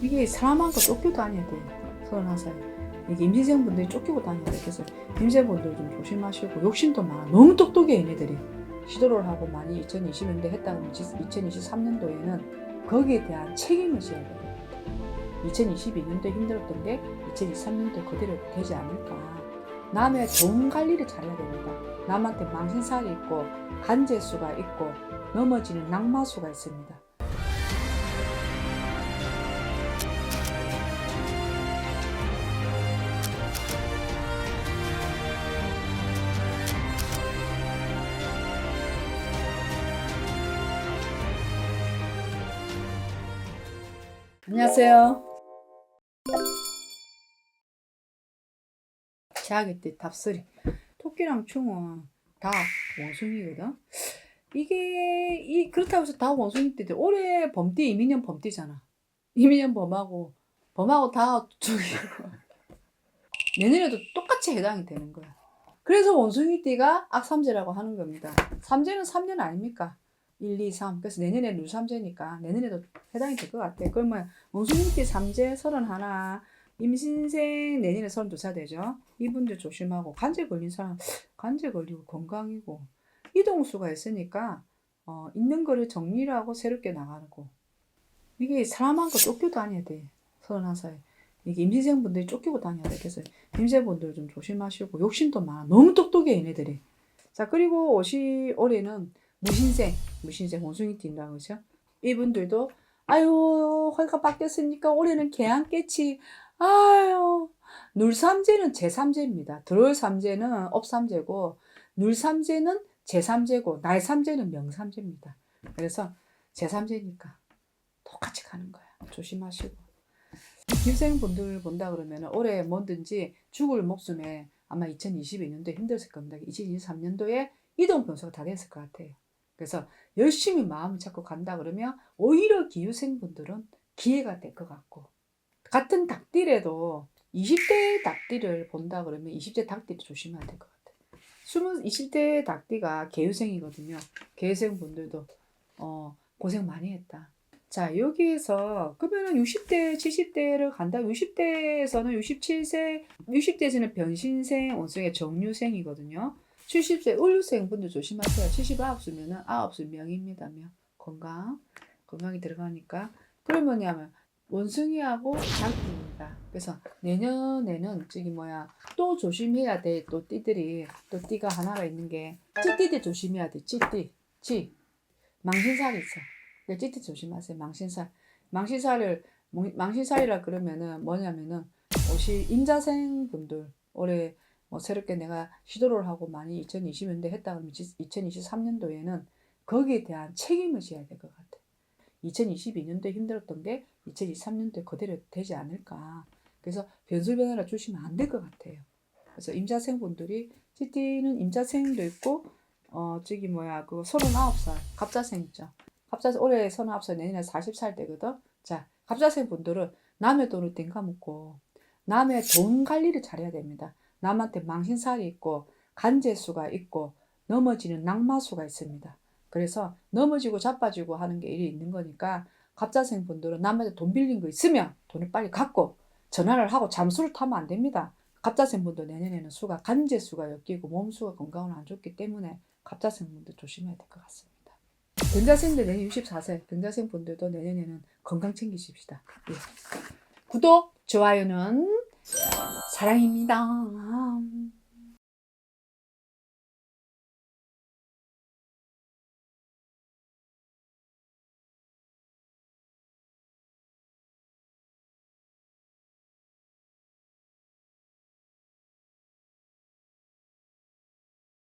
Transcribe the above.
이게 사람 한거 쫓겨 다녀야 돼. 서른한 살. 이게 임신생분들이 쫓기고 다녀야 돼. 그래서 임신분들 좀 조심하시고 욕심도 많아. 너무 똑똑해 얘네들이. 시도를 하고 많이 2020년대 했다면 2023년도에는 거기에 대한 책임을 져야 돼요. 2022년도에 힘들었던 게 2023년도에 그대로 되지 않을까. 남의 돈 관리를 잘해야 됩니다. 남한테 망신살이 있고 간제수가 있고 넘어지는 낙마수가 있습니다. 안녕하세요. 제하기 때 답소리. 토끼랑 충은 다 원숭이거든. 이게 이 그렇다고 해서 다 원숭이 띠들 올해 범띠 이민년 범띠잖아. 이민년 범하고 범하고 다 저기 내년에도 똑같이 해당이 되는 거야. 그래서 원숭이 띠가 악삼재라고 하는 겁니다. 삼재는 3년 아닙니까? 1, 2, 3. 그래서 내년에 누삼재니까 내년에도 해당이 될 것 같아. 그러면 원숭이띠 삼재 31, 임신생 내년에 32살 되죠. 이분들 조심하고 간제 걸린 사람 간제 걸리고 건강이고 이동수가 있으니까 어, 있는 거를 정리를 하고 새롭게 나가고 이게 사람 한거 쫓겨 다녀야 돼. 31살. 이게 임신생 분들이 쫓기고 다녀야 돼. 그래서 임신 분들 좀 조심하시고 욕심도 많아. 너무 똑똑해 얘네들이. 자 그리고 옷이 올해는 무신생, 무신생 원숭이 띈다 그죠? 이분들도 아유 허리가 바뀌었으니까 올해는 개안 깨치 아유 눌삼재는 제3재입니다. 들어올 삼재는 업삼재고 눌삼재는 제3재고 날삼재는 명삼재입니다. 그래서 제3재니까 똑같이 가는 거야. 조심하시고. 기생분들 본다 그러면 올해 뭐든지 죽을 목숨에 아마 2022년도에 힘들었을 겁니다. 2023년도에 이동 변수가 다 됐을 것 같아요. 그래서 열심히 마음을 잡고 간다 그러면 오히려 기후생분들은 기회가 될 것 같고 같은 닭띠래도 20대 닭띠를 본다 그러면 20대 닭띠도 조심해야 될 것 같아요. 20, 20대 닭띠가 개유생이거든요. 개유생 분들도 어, 고생 많이 했다. 자, 여기에서 그러면은 60대, 70대를 간다. 60대에서는 67세, 60대에서는 변신생, 원숭이 정류생이거든요. 70세 을류생 분들 조심하세요. 79수면은 9수 명입니다. 명. 건강. 건강이 들어가니까. 그러면 뭐냐면 원숭이하고 닭입니다. 그래서 내년에는 저기 뭐야 또 조심해야 돼. 또 띠들이 또 띠가 하나가 있는 게 찌띠들 조심해야 돼. 찌띠. 찌. 망신살이 있어. 그 찌띠 조심하세요. 망신살. 망신살을 망신살이라 그러면은 뭐냐면은 옷이 임자생 분들 올해 뭐 새롭게 내가 시도를 하고 많이 2020년대 했다 그러면 2023년도에는 거기에 대한 책임을 져야 될 것 같아. 2022년도에 힘들었던 게 2023년도에 그대로 되지 않을까. 그래서 변수 변화를 주시면 안 될 것 같아요. 그래서 임자생분들이 찌띠는 임자생도 있고 어 저기 뭐야 그 39살 갑자생 있죠. 갑자생 올해 39살 내년에 40살 되거든. 자 갑자생 분들은 남의 돈을 땡가 먹고 남의 돈 관리를 잘해야 됩니다. 남한테 망신살이 있고 간제수가 있고 넘어지는 낙마수가 있습니다. 그래서 넘어지고 자빠지고 하는 게 일이 있는 거니까 갑자생 분들은 남한테 돈 빌린 거 있으면 돈을 빨리 갖고 전화를 하고 잠수를 타면 안 됩니다. 갑자생 분들 내년에는 수가 간제수가 엮이고 몸수가 건강은 안 좋기 때문에 갑자생 분들 조심해야 될 것 같습니다. 등자생들 내년 64세 등자생 분들도 내년에는 건강 챙기십시다. 예. 구독, 좋아요는 사랑입니다.